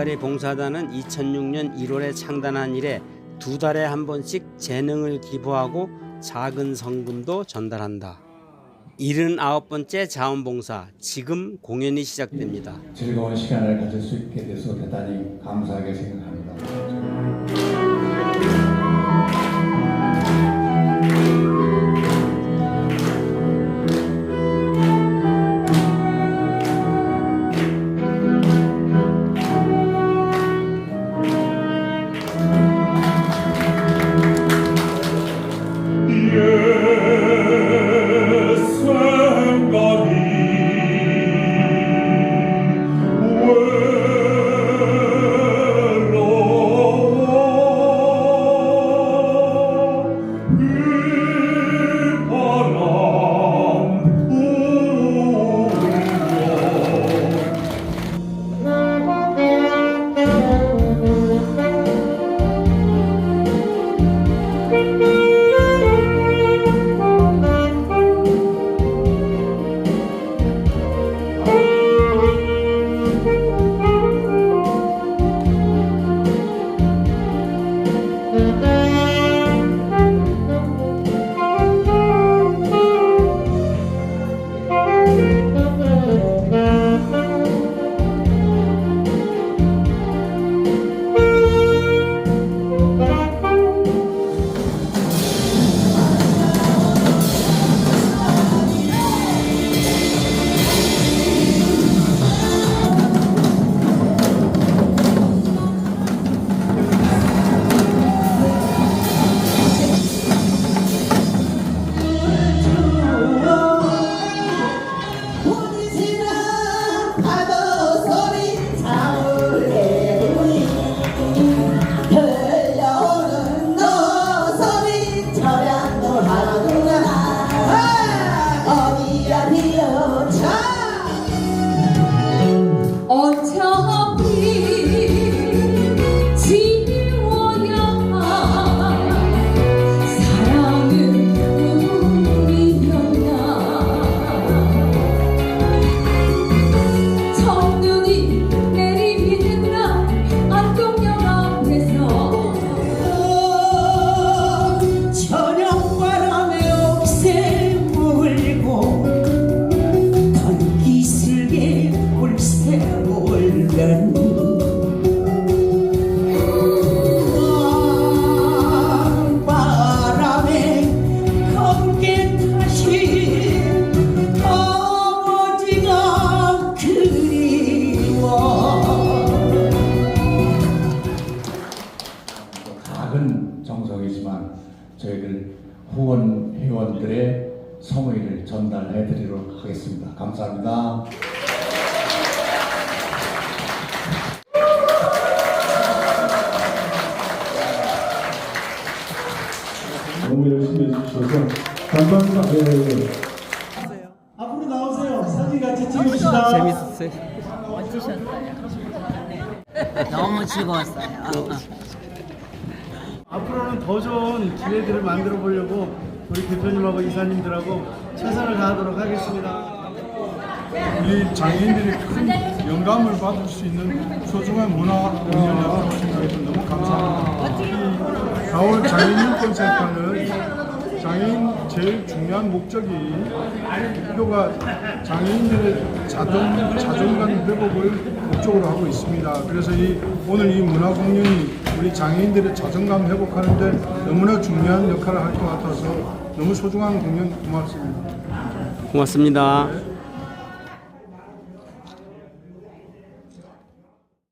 길가리 봉사단은 2006년 1월에 창단한 이래 두 달에 한 번씩 재능을 기부하고 작은 성금도 전달한다. 79번째 자원봉사 지금 공연이 시작됩니다. 즐거운 시간을 가질 수 있게 돼서 대단히 감사하게 생각합니다. 작은 정성이지만 저희들 후원 회원들의 성의를 전달해 드리도록 하겠습니다. 감사합니다. 너무 열심히 해주셔서 감사합니다. 예. 앞으로 나오세요. 사진 같이 찍읍시다. 재밌었어요. 너무 즐거웠어요. 앞으로는 더 좋은 기회들을 만들어 보려고 우리 대표님하고 이사님들하고 최선을 다하도록 하겠습니다. 이 장애인들이 큰 영감을 받을 수 있는 소중한 문화 공연이라고 생각해서 너무 감사합니다. 이 4월 장애인 인권 센터는 장애인 제일 중요한 목적이 표가 장애인들의 자존, 자존감 회복을 목적으로 하고 있습니다. 그래서 이 오늘 이 문화 공연이 우리 장애인들의 자존감 회복하는데 너무나 중요한 역할을 할 것 같아서 너무 소중한 공연 고맙습니다. 고맙습니다.